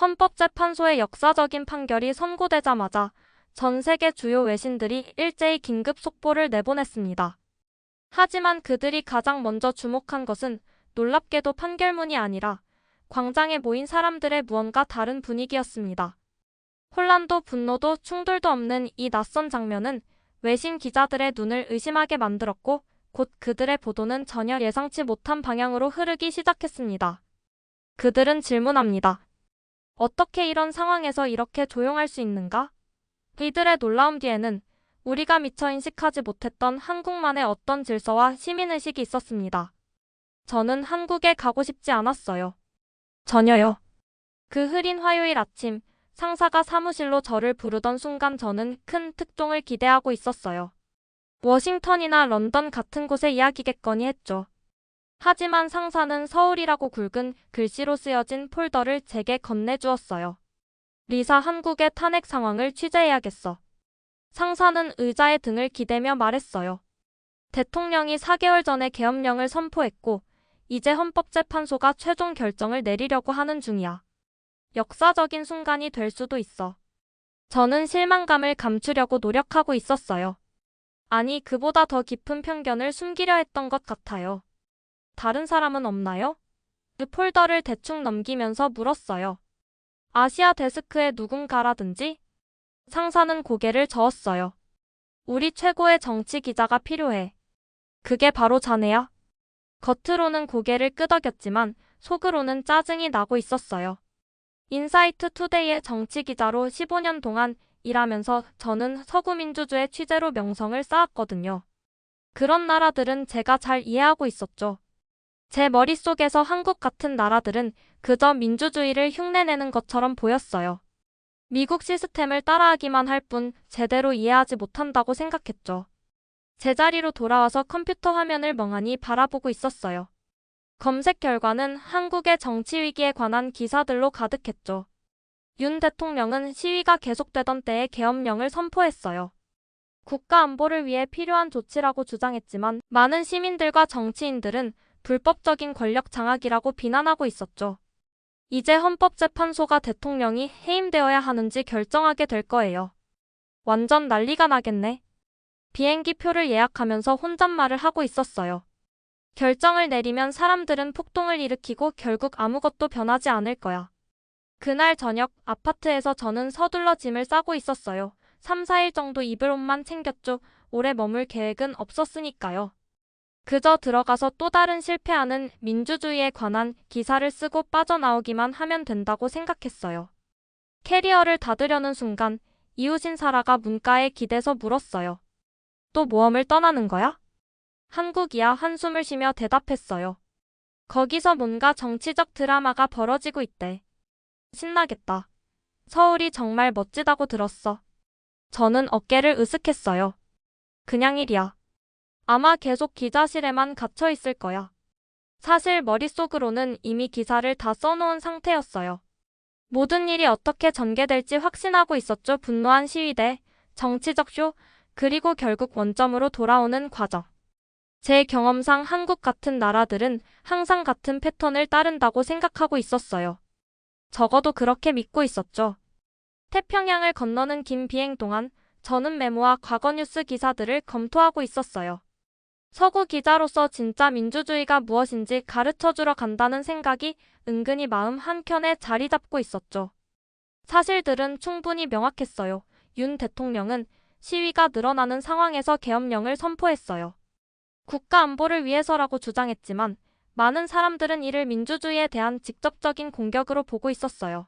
헌법재판소의 역사적인 판결이 선고되자마자 전 세계 주요 외신들이 일제히 긴급 속보를 내보냈습니다. 하지만 그들이 가장 먼저 주목한 것은 놀랍게도 판결문이 아니라 광장에 모인 사람들의 무언가 다른 분위기였습니다. 혼란도 분노도 충돌도 없는 이 낯선 장면은 외신 기자들의 눈을 의심하게 만들었고 곧 그들의 보도는 전혀 예상치 못한 방향으로 흐르기 시작했습니다. 그들은 질문합니다. 어떻게 이런 상황에서 이렇게 조용할 수 있는가? 이들의 놀라움 뒤에는 우리가 미처 인식하지 못했던 한국만의 어떤 질서와 시민의식이 있었습니다. 저는 한국에 가고 싶지 않았어요. 전혀요. 그 흐린 화요일 아침, 상사가 사무실로 저를 부르던 순간 저는 큰 특종을 기대하고 있었어요. 워싱턴이나 런던 같은 곳의 이야기겠거니 했죠. 하지만 상사는 서울이라고 굵은 글씨로 쓰여진 폴더를 제게 건네주었어요. 리사 한국의 탄핵 상황을 취재해야겠어. 상사는 의자의 등을 기대며 말했어요. 대통령이 4개월 전에 계엄령을 선포했고, 이제 헌법재판소가 최종 결정을 내리려고 하는 중이야. 역사적인 순간이 될 수도 있어. 저는 실망감을 감추려고 노력하고 있었어요. 아니, 그보다 더 깊은 편견을 숨기려 했던 것 같아요. 다른 사람은 없나요? 그 폴더를 대충 넘기면서 물었어요. 아시아 데스크에 누군가라든지? 상사는 고개를 저었어요. 우리 최고의 정치 기자가 필요해. 그게 바로 자네야. 겉으로는 고개를 끄덕였지만 속으로는 짜증이 나고 있었어요. 인사이트 투데이의 정치 기자로 15년 동안 일하면서 저는 서구민주주의 취재로 명성을 쌓았거든요. 그런 나라들은 제가 잘 이해하고 있었죠. 제 머릿속에서 한국 같은 나라들은 그저 민주주의를 흉내내는 것처럼 보였어요. 미국 시스템을 따라하기만 할 뿐 제대로 이해하지 못한다고 생각했죠. 제자리로 돌아와서 컴퓨터 화면을 멍하니 바라보고 있었어요. 검색 결과는 한국의 정치 위기에 관한 기사들로 가득했죠. 윤 대통령은 시위가 계속되던 때에 계엄령을 선포했어요. 국가 안보를 위해 필요한 조치라고 주장했지만 많은 시민들과 정치인들은 불법적인 권력 장악이라고 비난하고 있었죠. 이제 헌법재판소가 대통령이 해임되어야 하는지 결정하게 될 거예요. 완전 난리가 나겠네. 비행기 표를 예약하면서 혼잣말을 하고 있었어요. 결정을 내리면 사람들은 폭동을 일으키고 결국 아무것도 변하지 않을 거야. 그날 저녁 아파트에서 저는 서둘러 짐을 싸고 있었어요. 3, 4일 정도 입을 옷만 챙겼죠. 오래 머물 계획은 없었으니까요. 그저 들어가서 또 다른 실패하는 민주주의에 관한 기사를 쓰고 빠져나오기만 하면 된다고 생각했어요. 캐리어를 닫으려는 순간 이웃인 사라가 문가에 기대서 물었어요. 또 모험을 떠나는 거야? 한국이야 한숨을 쉬며 대답했어요. 거기서 뭔가 정치적 드라마가 벌어지고 있대. 신나겠다. 서울이 정말 멋지다고 들었어. 저는 어깨를 으쓱했어요. 그냥 일이야. 아마 계속 기자실에만 갇혀 있을 거야. 사실 머릿속으로는 이미 기사를 다 써놓은 상태였어요. 모든 일이 어떻게 전개될지 확신하고 있었죠. 분노한 시위대, 정치적 쇼, 그리고 결국 원점으로 돌아오는 과정. 제 경험상 한국 같은 나라들은 항상 같은 패턴을 따른다고 생각하고 있었어요. 적어도 그렇게 믿고 있었죠. 태평양을 건너는 긴 비행 동안 저는 메모와 과거 뉴스 기사들을 검토하고 있었어요. 서구 기자로서 진짜 민주주의가 무엇인지 가르쳐 주러 간다는 생각이 은근히 마음 한켠에 자리 잡고 있었죠. 사실들은 충분히 명확했어요. 윤 대통령은 시위가 늘어나는 상황에서 계엄령을 선포했어요. 국가 안보를 위해서라고 주장했지만 많은 사람들은 이를 민주주의에 대한 직접적인 공격으로 보고 있었어요.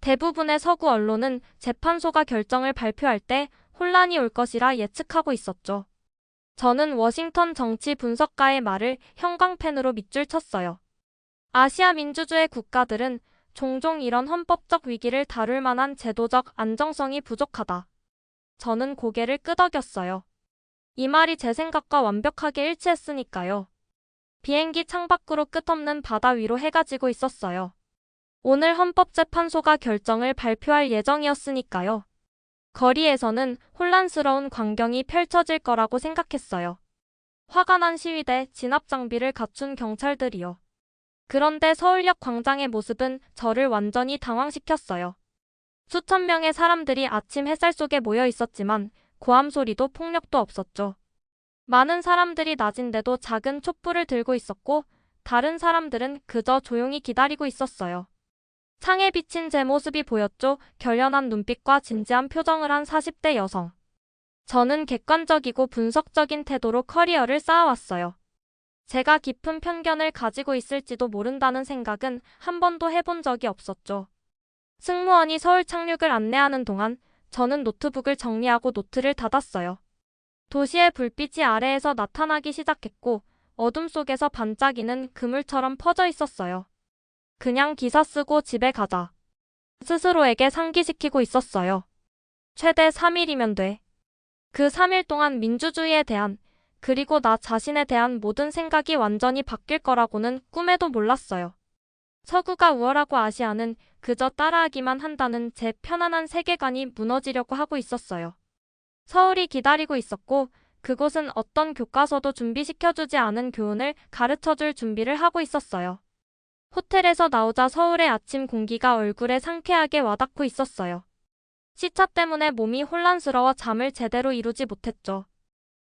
대부분의 서구 언론은 재판소가 결정을 발표할 때 혼란이 올 것이라 예측하고 있었죠. 저는 워싱턴 정치 분석가의 말을 형광펜으로 밑줄 쳤어요. 아시아 민주주의 국가들은 종종 이런 헌법적 위기를 다룰 만한 제도적 안정성이 부족하다. 저는 고개를 끄덕였어요. 이 말이 제 생각과 완벽하게 일치했으니까요. 비행기 창밖으로 끝없는 바다 위로 해가 지고 있었어요. 오늘 헌법재판소가 결정을 발표할 예정이었으니까요. 거리에서는 혼란스러운 광경이 펼쳐질 거라고 생각했어요. 화가 난 시위대 진압 장비를 갖춘 경찰들이요. 그런데 서울역 광장의 모습은 저를 완전히 당황시켰어요. 수천 명의 사람들이 아침 햇살 속에 모여 있었지만 고함 소리도 폭력도 없었죠. 많은 사람들이 낮인데도 작은 촛불을 들고 있었고 다른 사람들은 그저 조용히 기다리고 있었어요. 창에 비친 제 모습이 보였죠. 결연한 눈빛과 진지한 표정을 한 40대 여성. 저는 객관적이고 분석적인 태도로 커리어를 쌓아왔어요. 제가 깊은 편견을 가지고 있을지도 모른다는 생각은 한 번도 해본 적이 없었죠. 승무원이 서울 착륙을 안내하는 동안 저는 노트북을 정리하고 노트를 닫았어요. 도시의 불빛이 아래에서 나타나기 시작했고 어둠 속에서 반짝이는 그물처럼 퍼져 있었어요. 그냥 기사 쓰고 집에 가자. 스스로에게 상기시키고 있었어요. 최대 3일이면 돼. 그 3일 동안 민주주의에 대한 그리고 나 자신에 대한 모든 생각이 완전히 바뀔 거라고는 꿈에도 몰랐어요. 서구가 우월하고 아시아는 그저 따라하기만 한다는 제 편안한 세계관이 무너지려고 하고 있었어요. 서울이 기다리고 있었고 그곳은 어떤 교과서도 준비시켜주지 않은 교훈을 가르쳐줄 준비를 하고 있었어요. 호텔에서 나오자 서울의 아침 공기가 얼굴에 상쾌하게 와닿고 있었어요. 시차 때문에 몸이 혼란스러워 잠을 제대로 이루지 못했죠.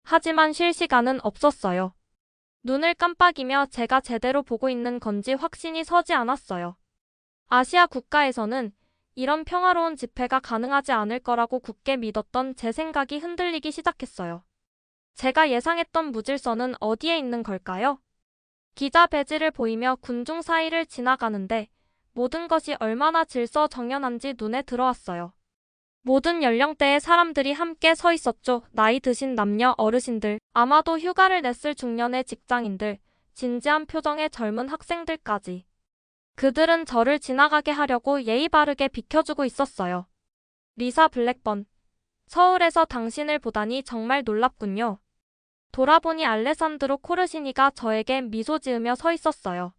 하지만 쉴 시간은 없었어요. 눈을 깜빡이며 제가 제대로 보고 있는 건지 확신이 서지 않았어요. 아시아 국가에서는 이런 평화로운 집회가 가능하지 않을 거라고 굳게 믿었던 제 생각이 흔들리기 시작했어요. 제가 예상했던 무질서는 어디에 있는 걸까요? 기자 배지를 보이며 군중 사이를 지나가는데 모든 것이 얼마나 질서 정연한지 눈에 들어왔어요. 모든 연령대의 사람들이 함께 서 있었죠. 나이 드신 남녀 어르신들, 아마도 휴가를 냈을 중년의 직장인들, 진지한 표정의 젊은 학생들까지. 그들은 저를 지나가게 하려고 예의 바르게 비켜주고 있었어요. 리사 블랙번. 서울에서 당신을 보다니 정말 놀랍군요. 돌아보니 알레산드로 코르시니가 저에게 미소 지으며 서 있었어요.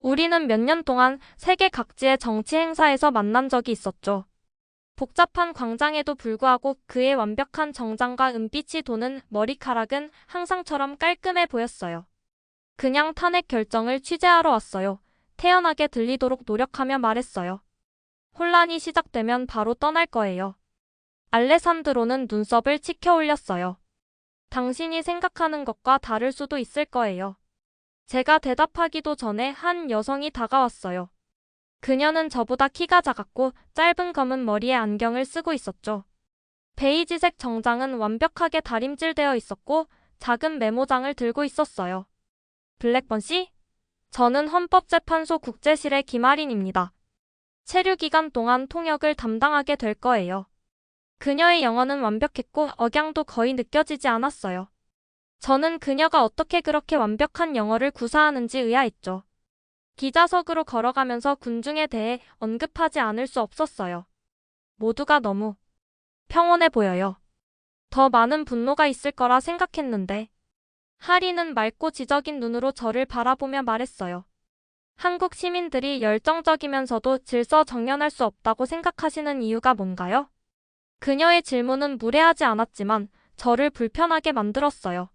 우리는 몇 년 동안 세계 각지의 정치 행사에서 만난 적이 있었죠. 복잡한 광장에도 불구하고 그의 완벽한 정장과 은빛이 도는 머리카락은 항상처럼 깔끔해 보였어요. 그냥 탄핵 결정을 취재하러 왔어요. 태연하게 들리도록 노력하며 말했어요. 혼란이 시작되면 바로 떠날 거예요. 알레산드로는 눈썹을 치켜 올렸어요. 당신이 생각하는 것과 다를 수도 있을 거예요. 제가 대답하기도 전에 한 여성이 다가왔어요. 그녀는 저보다 키가 작았고 짧은 검은 머리에 안경을 쓰고 있었죠. 베이지색 정장은 완벽하게 다림질되어 있었고 작은 메모장을 들고 있었어요. 블랙번 씨? 저는 헌법재판소 국제실의 김아린입니다. 체류 기간 동안 통역을 담당하게 될 거예요. 그녀의 영어는 완벽했고 억양도 거의 느껴지지 않았어요. 저는 그녀가 어떻게 그렇게 완벽한 영어를 구사하는지 의아했죠. 기자석으로 걸어가면서 군중에 대해 언급하지 않을 수 없었어요. 모두가 너무 평온해 보여요. 더 많은 분노가 있을 거라 생각했는데 하리는 맑고 지적인 눈으로 저를 바라보며 말했어요. 한국 시민들이 열정적이면서도 질서 정연할 수 없다고 생각하시는 이유가 뭔가요? 그녀의 질문은 무례하지 않았지만 저를 불편하게 만들었어요.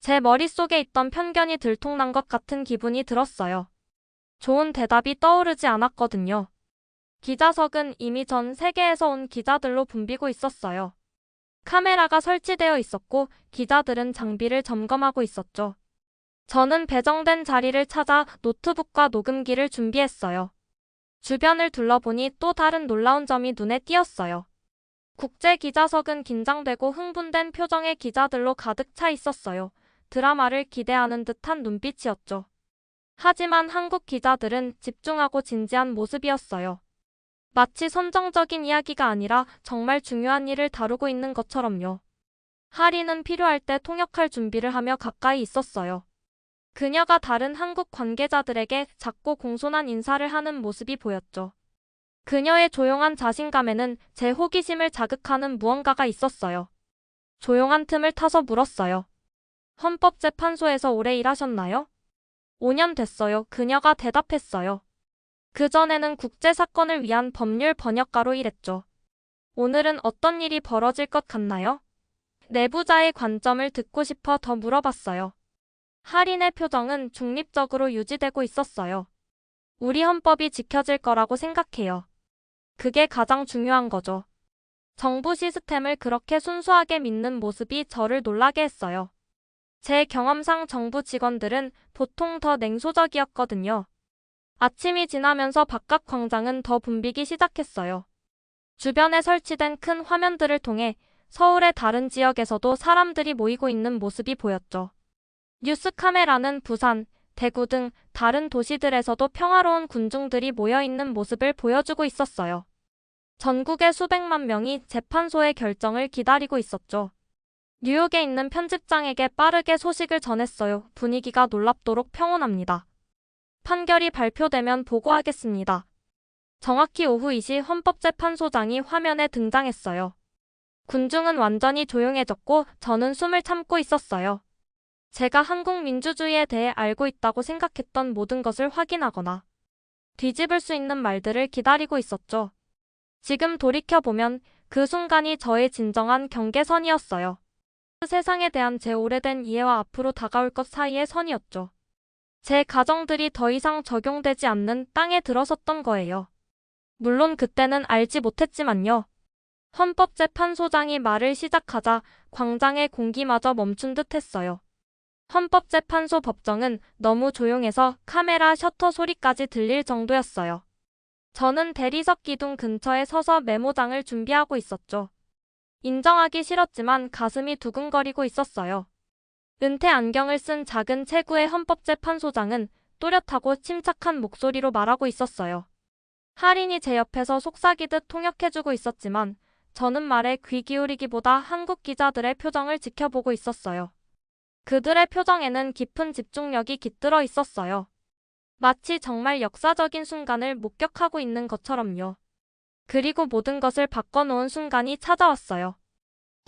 제 머릿속에 있던 편견이 들통난 것 같은 기분이 들었어요. 좋은 대답이 떠오르지 않았거든요. 기자석은 이미 전 세계에서 온 기자들로 붐비고 있었어요. 카메라가 설치되어 있었고 기자들은 장비를 점검하고 있었죠. 저는 배정된 자리를 찾아 노트북과 녹음기를 준비했어요. 주변을 둘러보니 또 다른 놀라운 점이 눈에 띄었어요. 국제 기자석은 긴장되고 흥분된 표정의 기자들로 가득 차 있었어요. 드라마를 기대하는 듯한 눈빛이었죠. 하지만 한국 기자들은 집중하고 진지한 모습이었어요. 마치 선정적인 이야기가 아니라 정말 중요한 일을 다루고 있는 것처럼요. 하리는 필요할 때 통역할 준비를 하며 가까이 있었어요. 그녀가 다른 한국 관계자들에게 작고 공손한 인사를 하는 모습이 보였죠. 그녀의 조용한 자신감에는 제 호기심을 자극하는 무언가가 있었어요. 조용한 틈을 타서 물었어요. 헌법재판소에서 오래 일하셨나요? 5년 됐어요. 그녀가 대답했어요. 그전에는 국제사건을 위한 법률 번역가로 일했죠. 오늘은 어떤 일이 벌어질 것 같나요? 내부자의 관점을 듣고 싶어 더 물어봤어요. 할인의 표정은 중립적으로 유지되고 있었어요. 우리 헌법이 지켜질 거라고 생각해요. 그게 가장 중요한 거죠. 정부 시스템을 그렇게 순수하게 믿는 모습이 저를 놀라게 했어요. 제 경험상 정부 직원들은 보통 더 냉소적이었거든요. 아침이 지나면서 바깥 광장은 더 붐비기 시작했어요. 주변에 설치된 큰 화면들을 통해 서울의 다른 지역에서도 사람들이 모이고 있는 모습이 보였죠. 뉴스 카메라는 부산, 대구 등 다른 도시들에서도 평화로운 군중들이 모여 있는 모습을 보여주고 있었어요. 전국의 수백만 명이 재판소의 결정을 기다리고 있었죠. 뉴욕에 있는 편집장에게 빠르게 소식을 전했어요. 분위기가 놀랍도록 평온합니다. 판결이 발표되면 보고하겠습니다. 정확히 오후 2시 헌법재판소장이 화면에 등장했어요. 군중은 완전히 조용해졌고 저는 숨을 참고 있었어요. 제가 한국 민주주의에 대해 알고 있다고 생각했던 모든 것을 확인하거나 뒤집을 수 있는 말들을 기다리고 있었죠. 지금 돌이켜보면 그 순간이 저의 진정한 경계선이었어요. 세상에 대한 제 오래된 이해와 앞으로 다가올 것 사이의 선이었죠. 제 가정들이 더 이상 적용되지 않는 땅에 들어섰던 거예요. 물론 그때는 알지 못했지만요. 헌법재판소장이 말을 시작하자 광장의 공기마저 멈춘 듯 했어요. 헌법재판소 법정은 너무 조용해서 카메라 셔터 소리까지 들릴 정도였어요. 저는 대리석 기둥 근처에 서서 메모장을 준비하고 있었죠. 인정하기 싫었지만 가슴이 두근거리고 있었어요. 은퇴 안경을 쓴 작은 체구의 헌법재판소장은 또렷하고 침착한 목소리로 말하고 있었어요. 할인이 제 옆에서 속삭이듯 통역해주고 있었지만 저는 말에 귀 기울이기보다 한국 기자들의 표정을 지켜보고 있었어요. 그들의 표정에는 깊은 집중력이 깃들어 있었어요. 마치 정말 역사적인 순간을 목격하고 있는 것처럼요. 그리고 모든 것을 바꿔놓은 순간이 찾아왔어요.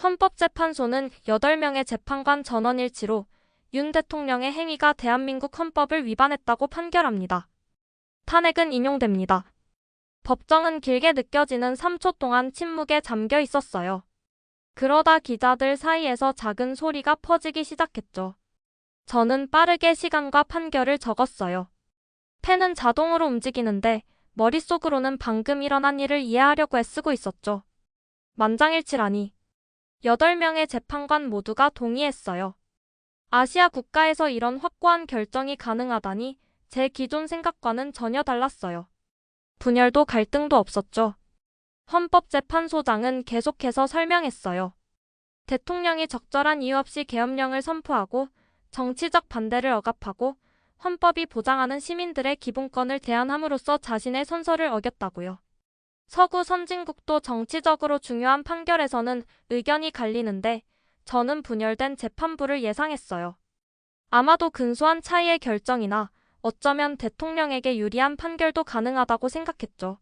헌법재판소는 8명의 재판관 전원 일치로 윤 대통령의 행위가 대한민국 헌법을 위반했다고 판결합니다. 탄핵은 인용됩니다. 법정은 길게 느껴지는 3초 동안 침묵에 잠겨 있었어요. 그러다 기자들 사이에서 작은 소리가 퍼지기 시작했죠. 저는 빠르게 시간과 판결을 적었어요. 펜은 자동으로 움직이는데 머릿속으로는 방금 일어난 일을 이해하려고 애쓰고 있었죠. 만장일치라니. 8명의 재판관 모두가 동의했어요. 아시아 국가에서 이런 확고한 결정이 가능하다니 제 기존 생각과는 전혀 달랐어요. 분열도 갈등도 없었죠. 헌법재판소장은 계속해서 설명했어요. 대통령이 적절한 이유 없이 계엄령을 선포하고 정치적 반대를 억압하고 헌법이 보장하는 시민들의 기본권을 제한함으로써 자신의 선서를 어겼다고요. 서구 선진국도 정치적으로 중요한 판결에서는 의견이 갈리는데 저는 분열된 재판부를 예상했어요. 아마도 근소한 차이의 결정이나 어쩌면 대통령에게 유리한 판결도 가능하다고 생각했죠.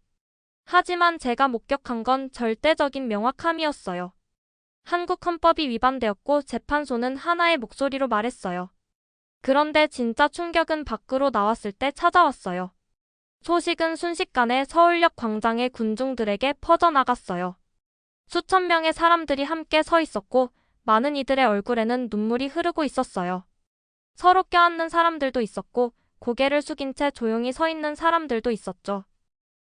하지만 제가 목격한 건 절대적인 명확함이었어요. 한국 헌법이 위반되었고 재판소는 하나의 목소리로 말했어요. 그런데 진짜 충격은 밖으로 나왔을 때 찾아왔어요. 소식은 순식간에 서울역 광장의 군중들에게 퍼져나갔어요. 수천 명의 사람들이 함께 서 있었고 많은 이들의 얼굴에는 눈물이 흐르고 있었어요. 서로 껴안는 사람들도 있었고 고개를 숙인 채 조용히 서 있는 사람들도 있었죠.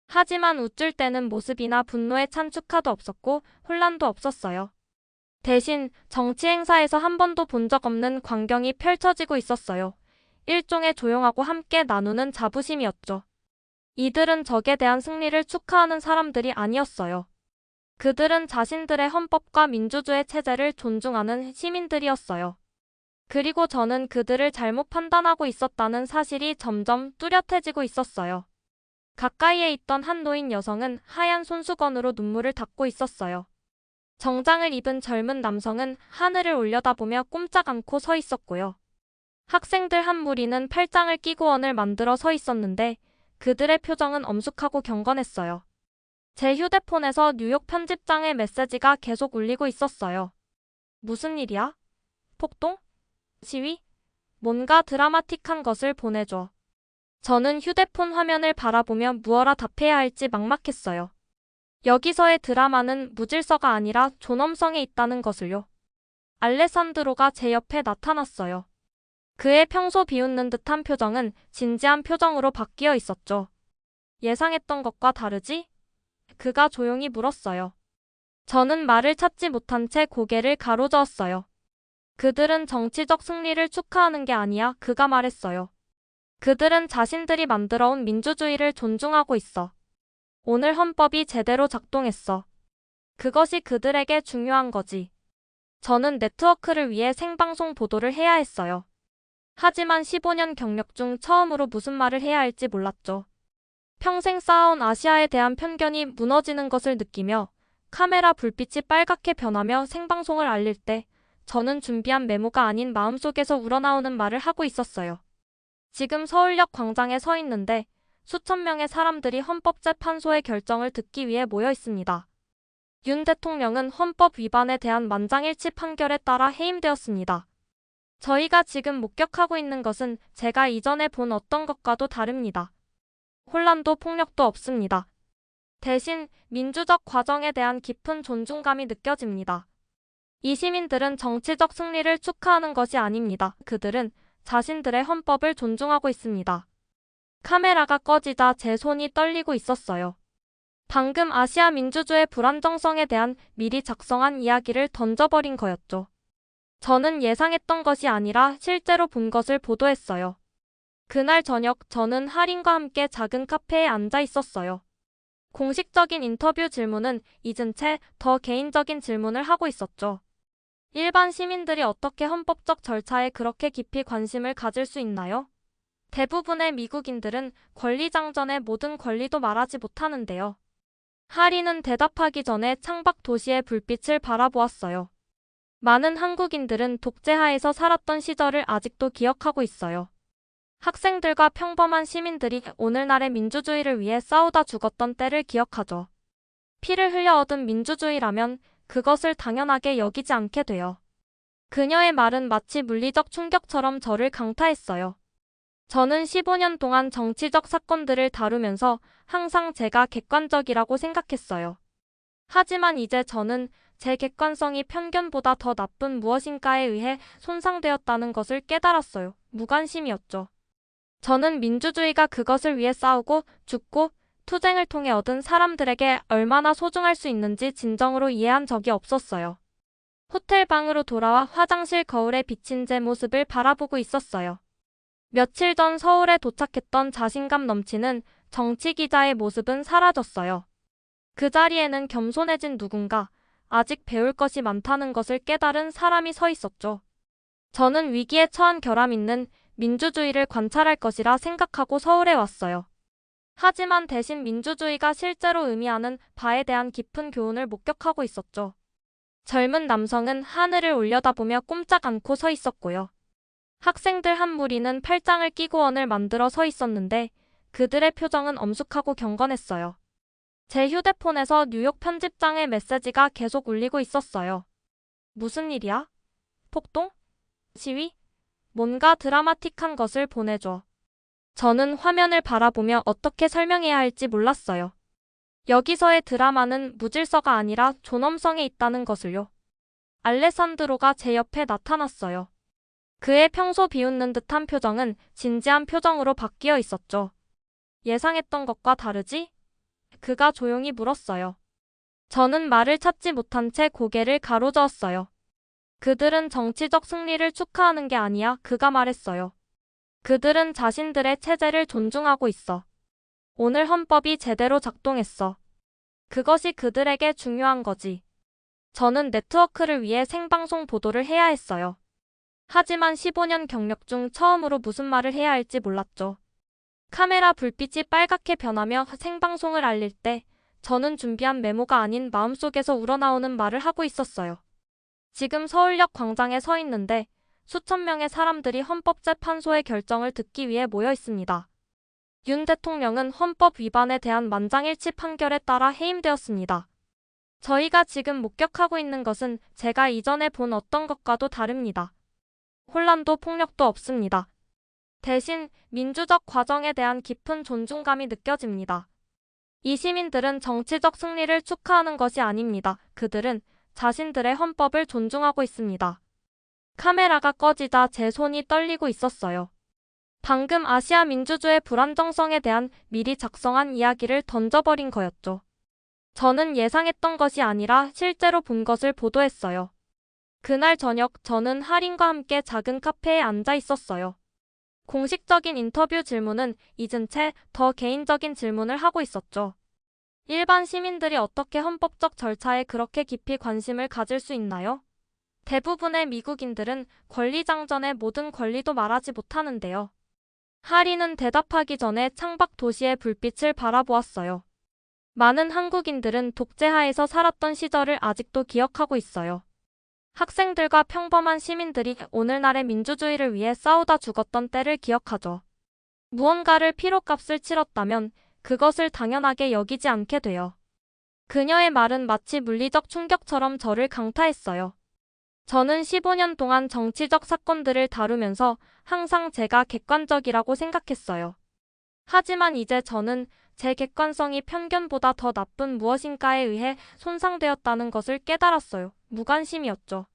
하지만 우쭐 때는 모습이나 분노에 찬 축하도 없었고 혼란도 없었어요. 대신 정치 행사에서 한 번도 본 적 없는 광경이 펼쳐지고 있었어요. 일종의 조용하고 함께 나누는 자부심이었죠. 이들은 적에 대한 승리를 축하하는 사람들이 아니었어요. 그들은 자신들의 헌법과 민주주의 체제를 존중하는 시민들이었어요. 그리고 저는 그들을 잘못 판단하고 있었다는 사실이 점점 뚜렷해지고 있었어요. 가까이에 있던 한 노인 여성은 하얀 손수건으로 눈물을 닦고 있었어요. 정장을 입은 젊은 남성은 하늘을 올려다보며 꼼짝 않고 서 있었고요. 학생들 한 무리는 팔짱을 끼고 원을 만들어 서 있었는데 그들의 표정은 엄숙하고 경건했어요. 제 휴대폰에서 뉴욕 편집장의 메시지가 계속 울리고 있었어요. 무슨 일이야? 폭동? 시위? 뭔가 드라마틱한 것을 보내줘. 저는 휴대폰 화면을 바라보며 무엇라 답해야 할지 막막했어요. 여기서의 드라마는 무질서가 아니라 존엄성에 있다는 것을요. 알레산드로가 제 옆에 나타났어요. 그의 평소 비웃는 듯한 표정은 진지한 표정으로 바뀌어 있었죠. 예상했던 것과 다르지? 그가 조용히 물었어요. 저는 말을 찾지 못한 채 고개를 가로저었어요. 그들은 정치적 승리를 축하하는 게 아니야, 그가 말했어요. 그들은 자신들이 만들어온 민주주의를 존중하고 있어. 오늘 헌법이 제대로 작동했어. 그것이 그들에게 중요한 거지. 저는 네트워크를 위해 생방송 보도를 해야 했어요. 하지만 15년 경력 중 처음으로 무슨 말을 해야 할지 몰랐죠. 평생 쌓아온 아시아에 대한 편견이 무너지는 것을 느끼며 카메라 불빛이 빨갛게 변하며 생방송을 알릴 때 저는 준비한 메모가 아닌 마음속에서 우러나오는 말을 하고 있었어요. 지금 서울역 광장에 서 있는데 수천 명의 사람들이 헌법재판소의 결정을 듣기 위해 모여 있습니다. 윤 대통령은 헌법 위반에 대한 만장일치 판결에 따라 해임되었습니다. 저희가 지금 목격하고 있는 것은 제가 이전에 본 어떤 것과도 다릅니다. 혼란도 폭력도 없습니다. 대신 민주적 과정에 대한 깊은 존중감이 느껴집니다. 이 시민들은 정치적 승리를 축하하는 것이 아닙니다. 그들은 자신들의 헌법을 존중하고 있습니다. 카메라가 꺼지자 제 손이 떨리고 있었어요. 방금 아시아 민주주의 불안정성에 대한 미리 작성한 이야기를 던져버린 거였죠. 저는 예상했던 것이 아니라 실제로 본 것을 보도했어요. 그날 저녁 저는 할인과 함께 작은 카페에 앉아 있었어요. 공식적인 인터뷰 질문은 잊은 채 더 개인적인 질문을 하고 있었죠. 일반 시민들이 어떻게 헌법적 절차에 그렇게 깊이 관심을 가질 수 있나요? 대부분의 미국인들은 권리장전의 모든 권리도 말하지 못하는데요. 하리는 대답하기 전에 창밖 도시의 불빛을 바라보았어요. 많은 한국인들은 독재하에서 살았던 시절을 아직도 기억하고 있어요. 학생들과 평범한 시민들이 오늘날의 민주주의를 위해 싸우다 죽었던 때를 기억하죠. 피를 흘려 얻은 민주주의라면 그것을 당연하게 여기지 않게 돼요. 그녀의 말은 마치 물리적 충격처럼 저를 강타했어요. 저는 15년 동안 정치적 사건들을 다루면서 항상 제가 객관적이라고 생각했어요. 하지만 이제 저는 제 객관성이 편견보다 더 나쁜 무엇인가에 의해 손상되었다는 것을 깨달았어요. 무관심이었죠. 저는 민주주의가 그것을 위해 싸우고 죽고 투쟁을 통해 얻은 사람들에게 얼마나 소중할 수 있는지 진정으로 이해한 적이 없었어요. 호텔 방으로 돌아와 화장실 거울에 비친 제 모습을 바라보고 있었어요. 며칠 전 서울에 도착했던 자신감 넘치는 정치 기자의 모습은 사라졌어요. 그 자리에는 겸손해진 누군가, 아직 배울 것이 많다는 것을 깨달은 사람이 서 있었죠. 저는 위기에 처한 결함 있는 민주주의를 관찰할 것이라 생각하고 서울에 왔어요. 하지만 대신 민주주의가 실제로 의미하는 바에 대한 깊은 교훈을 목격하고 있었죠. 젊은 남성은 하늘을 올려다보며 꼼짝 않고 서 있었고요. 학생들 한 무리는 팔짱을 끼고 원을 만들어 서 있었는데 그들의 표정은 엄숙하고 경건했어요. 제 휴대폰에서 뉴욕 편집장의 메시지가 계속 울리고 있었어요. 무슨 일이야? 폭동? 시위? 뭔가 드라마틱한 것을 보내줘. 저는 화면을 바라보며 어떻게 설명해야 할지 몰랐어요. 여기서의 드라마는 무질서가 아니라 존엄성에 있다는 것을요. 알레산드로가 제 옆에 나타났어요. 그의 평소 비웃는 듯한 표정은 진지한 표정으로 바뀌어 있었죠. 예상했던 것과 다르지? 그가 조용히 물었어요. 저는 말을 찾지 못한 채 고개를 가로저었어요. 그들은 정치적 승리를 축하하는 게 아니야, 그가 말했어요. 그들은 자신들의 체제를 존중하고 있어. 오늘 헌법이 제대로 작동했어. 그것이 그들에게 중요한 거지. 저는 네트워크를 위해 생방송 보도를 해야 했어요. 하지만 15년 경력 중 처음으로 무슨 말을 해야 할지 몰랐죠. 카메라 불빛이 빨갛게 변하며 생방송을 알릴 때 저는 준비한 메모가 아닌 마음속에서 우러나오는 말을 하고 있었어요. 지금 서울역 광장에 서 있는데 수천 명의 사람들이 헌법재판소의 결정을 듣기 위해 모여 있습니다. 윤 대통령은 헌법 위반에 대한 만장일치 판결에 따라 해임되었습니다. 저희가 지금 목격하고 있는 것은 제가 이전에 본 어떤 것과도 다릅니다. 혼란도 폭력도 없습니다. 대신 민주적 과정에 대한 깊은 존중감이 느껴집니다. 이 시민들은 정치적 승리를 축하하는 것이 아닙니다. 그들은 자신들의 헌법을 존중하고 있습니다. 카메라가 꺼지자 제 손이 떨리고 있었어요. 방금 아시아 민주주의 불안정성에 대한 미리 작성한 이야기를 던져버린 거였죠. 저는 예상했던 것이 아니라 실제로 본 것을 보도했어요. 그날 저녁 저는 할인과 함께 작은 카페에 앉아 있었어요. 공식적인 인터뷰 질문은 잊은 채 더 개인적인 질문을 하고 있었죠. 일반 시민들이 어떻게 헌법적 절차에 그렇게 깊이 관심을 가질 수 있나요? 대부분의 미국인들은 권리장전의 모든 권리도 말하지 못하는데요. 하리는 대답하기 전에 창밖 도시의 불빛을 바라보았어요. 많은 한국인들은 독재하에서 살았던 시절을 아직도 기억하고 있어요. 학생들과 평범한 시민들이 오늘날의 민주주의를 위해 싸우다 죽었던 때를 기억하죠. 무언가를 피로값을 치렀다면 그것을 당연하게 여기지 않게 돼요. 그녀의 말은 마치 물리적 충격처럼 저를 강타했어요. 저는 15년 동안 정치적 사건들을 다루면서 항상 제가 객관적이라고 생각했어요. 하지만 이제 저는 제 객관성이 편견보다 더 나쁜 무엇인가에 의해 손상되었다는 것을 깨달았어요. 무관심이었죠.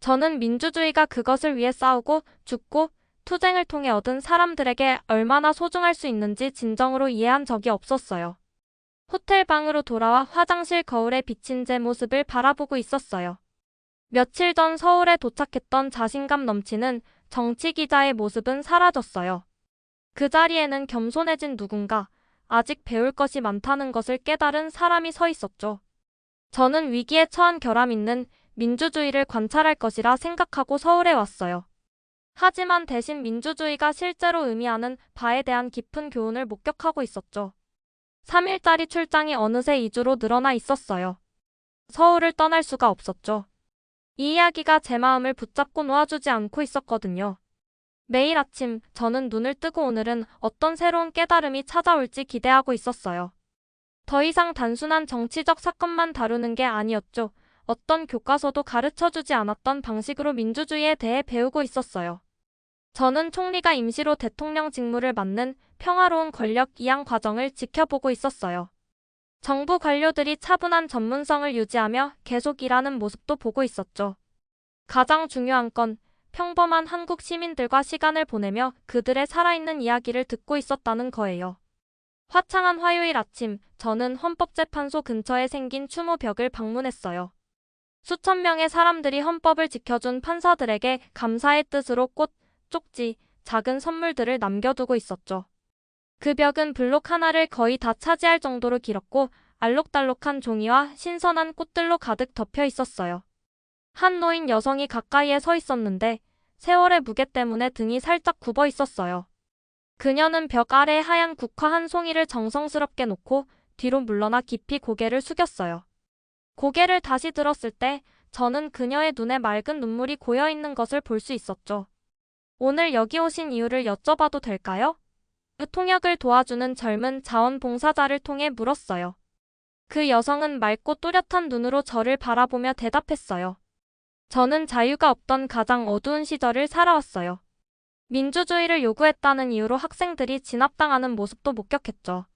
저는 민주주의가 그것을 위해 싸우고 죽고 투쟁을 통해 얻은 사람들에게 얼마나 소중할 수 있는지 진정으로 이해한 적이 없었어요. 호텔 방으로 돌아와 화장실 거울에 비친 제 모습을 바라보고 있었어요. 며칠 전 서울에 도착했던 자신감 넘치는 정치 기자의 모습은 사라졌어요. 그 자리에는 겸손해진 누군가, 아직 배울 것이 많다는 것을 깨달은 사람이 서 있었죠. 저는 위기에 처한 결함 있는 민주주의를 관찰할 것이라 생각하고 서울에 왔어요. 하지만 대신 민주주의가 실제로 의미하는 바에 대한 깊은 교훈을 목격하고 있었죠. 3일짜리 출장이 어느새 2주로 늘어나 있었어요. 서울을 떠날 수가 없었죠. 이 이야기가 제 마음을 붙잡고 놓아주지 않고 있었거든요. 매일 아침 저는 눈을 뜨고 오늘은 어떤 새로운 깨달음이 찾아올지 기대하고 있었어요. 더 이상 단순한 정치적 사건만 다루는 게 아니었죠. 어떤 교과서도 가르쳐 주지 않았던 방식으로 민주주의에 대해 배우고 있었어요. 저는 총리가 임시로 대통령 직무를 맡는 평화로운 권력 이양 과정을 지켜보고 있었어요. 정부 관료들이 차분한 전문성을 유지하며 계속 일하는 모습도 보고 있었죠. 가장 중요한 건 평범한 한국 시민들과 시간을 보내며 그들의 살아있는 이야기를 듣고 있었다는 거예요. 화창한 화요일 아침, 저는 헌법재판소 근처에 생긴 추모벽을 방문했어요. 수천 명의 사람들이 헌법을 지켜준 판사들에게 감사의 뜻으로 꽃, 쪽지, 작은 선물들을 남겨두고 있었죠. 그 벽은 블록 하나를 거의 다 차지할 정도로 길었고 알록달록한 종이와 신선한 꽃들로 가득 덮여 있었어요. 한 노인 여성이 가까이에 서 있었는데 세월의 무게 때문에 등이 살짝 굽어 있었어요. 그녀는 벽 아래 하얀 국화 한 송이를 정성스럽게 놓고 뒤로 물러나 깊이 고개를 숙였어요. 고개를 다시 들었을 때 저는 그녀의 눈에 맑은 눈물이 고여 있는 것을 볼 수 있었죠. 오늘 여기 오신 이유를 여쭤봐도 될까요? 그 통역을 도와주는 젊은 자원봉사자를 통해 물었어요. 그 여성은 맑고 또렷한 눈으로 저를 바라보며 대답했어요. 저는 자유가 없던 가장 어두운 시절을 살아왔어요. 민주주의를 요구했다는 이유로 학생들이 진압당하는 모습도 목격했죠.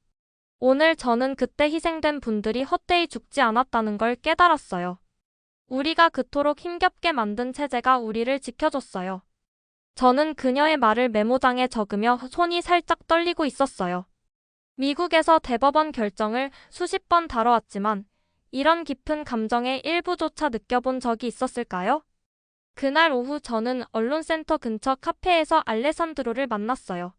오늘 저는 그때 희생된 분들이 헛되이 죽지 않았다는 걸 깨달았어요. 우리가 그토록 힘겹게 만든 체제가 우리를 지켜줬어요. 저는 그녀의 말을 메모장에 적으며 손이 살짝 떨리고 있었어요. 미국에서 대법원 결정을 수십 번 다뤄왔지만 이런 깊은 감정의 일부조차 느껴본 적이 있었을까요? 그날 오후 저는 언론센터 근처 카페에서 알레산드로를 만났어요.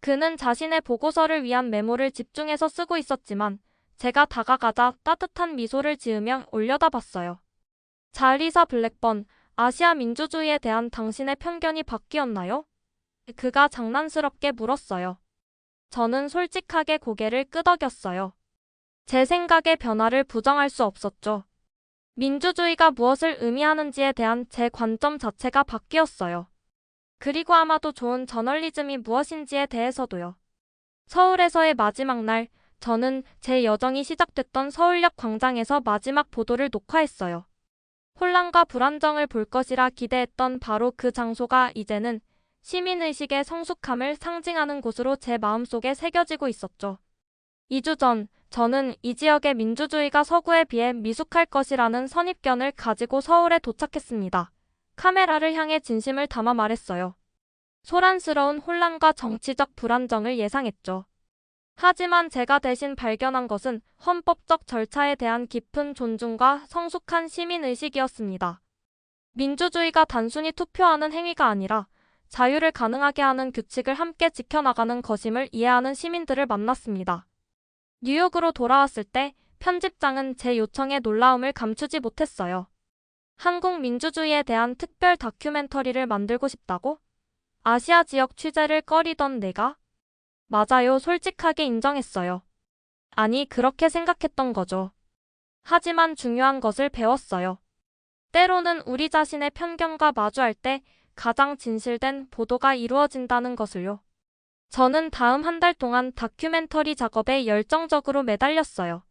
그는 자신의 보고서를 위한 메모를 집중해서 쓰고 있었지만 제가 다가가자 따뜻한 미소를 지으며 올려다 봤어요. 자리사 블랙번, 아시아 민주주의에 대한 당신의 편견이 바뀌었나요? 그가 장난스럽게 물었어요. 저는 솔직하게 고개를 끄덕였어요. 제 생각의 변화를 부정할 수 없었죠. 민주주의가 무엇을 의미하는지에 대한 제 관점 자체가 바뀌었어요. 그리고 아마도 좋은 저널리즘이 무엇인지에 대해서도요. 서울에서의 마지막 날, 저는 제 여정이 시작됐던 서울역 광장에서 마지막 보도를 녹화했어요. 혼란과 불안정을 볼 것이라 기대했던 바로 그 장소가 이제는 시민의식의 성숙함을 상징하는 곳으로 제 마음속에 새겨지고 있었죠. 2주 전, 저는 이 지역의 민주주의가 서구에 비해 미숙할 것이라는 선입견을 가지고 서울에 도착했습니다. 카메라를 향해 진심을 담아 말했어요. 소란스러운 혼란과 정치적 불안정을 예상했죠. 하지만 제가 대신 발견한 것은 헌법적 절차에 대한 깊은 존중과 성숙한 시민의식이었습니다. 민주주의가 단순히 투표하는 행위가 아니라 자유를 가능하게 하는 규칙을 함께 지켜나가는 것임을 이해하는 시민들을 만났습니다. 뉴욕으로 돌아왔을 때 편집장은 제 요청에 놀라움을 감추지 못했어요. 한국 민주주의에 대한 특별 다큐멘터리를 만들고 싶다고? 아시아 지역 취재를 꺼리던 내가? 맞아요, 솔직하게 인정했어요. 아니, 그렇게 생각했던 거죠. 하지만 중요한 것을 배웠어요. 때로는 우리 자신의 편견과 마주할 때 가장 진실된 보도가 이루어진다는 것을요. 저는 다음 한 달 동안 다큐멘터리 작업에 열정적으로 매달렸어요.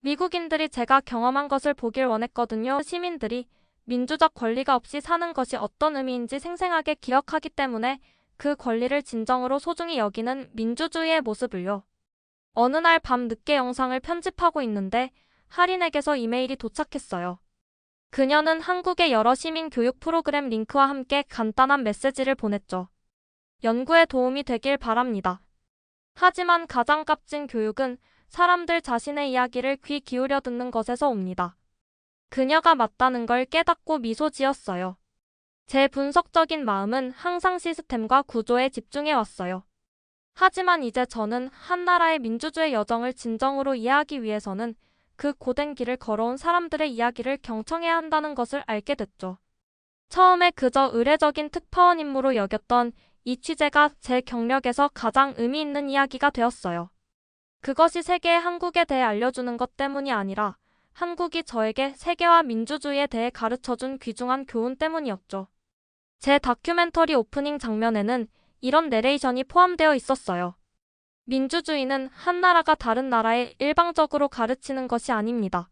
미국인들이 제가 경험한 것을 보길 원했거든요. 시민들이 민주적 권리가 없이 사는 것이 어떤 의미인지 생생하게 기억하기 때문에 그 권리를 진정으로 소중히 여기는 민주주의의 모습을요. 어느 날 밤 늦게 영상을 편집하고 있는데 할인에게서 이메일이 도착했어요. 그녀는 한국의 여러 시민 교육 프로그램 링크와 함께 간단한 메시지를 보냈죠. 연구에 도움이 되길 바랍니다. 하지만 가장 값진 교육은 사람들 자신의 이야기를 귀 기울여 듣는 것에서 옵니다. 그녀가 맞다는 걸 깨닫고 미소 지었어요. 제 분석적인 마음은 항상 시스템과 구조에 집중해 왔어요. 하지만 이제 저는 한 나라의 민주주의 여정을 진정으로 이해하기 위해서는 그 고된 길을 걸어온 사람들의 이야기를 경청해야 한다는 것을 알게 됐죠. 처음에 그저 의례적인 특파원 임무로 여겼던 이 취재가 제 경력에서 가장 의미 있는 이야기가 되었어요. 그것이 세계의 한국에 대해 알려주는 것 때문이 아니라 한국이 저에게 세계와 민주주의에 대해 가르쳐준 귀중한 교훈 때문이었죠. 제 다큐멘터리 오프닝 장면에는 이런 내레이션이 포함되어 있었어요. 민주주의는 한 나라가 다른 나라에 일방적으로 가르치는 것이 아닙니다.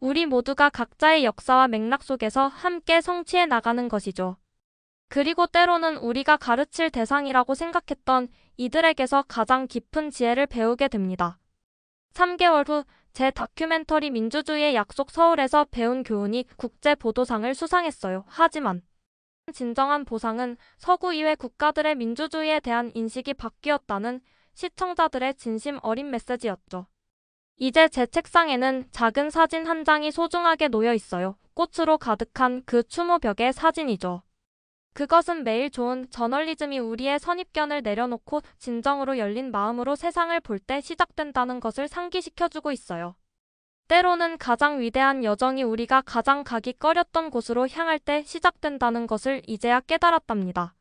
우리 모두가 각자의 역사와 맥락 속에서 함께 성취해 나가는 것이죠. 그리고 때로는 우리가 가르칠 대상이라고 생각했던 이들에게서 가장 깊은 지혜를 배우게 됩니다. 3개월 후 제 다큐멘터리 민주주의의 약속 서울에서 배운 교훈이 국제보도상을 수상했어요. 하지만 진정한 보상은 서구 이외 국가들의 민주주의에 대한 인식이 바뀌었다는 시청자들의 진심 어린 메시지였죠. 이제 제 책상에는 작은 사진 한 장이 소중하게 놓여 있어요. 꽃으로 가득한 그 추모벽의 사진이죠. 그것은 매일 좋은 저널리즘이 우리의 선입견을 내려놓고 진정으로 열린 마음으로 세상을 볼 때 시작된다는 것을 상기시켜주고 있어요. 때로는 가장 위대한 여정이 우리가 가장 가기 꺼렸던 곳으로 향할 때 시작된다는 것을 이제야 깨달았답니다.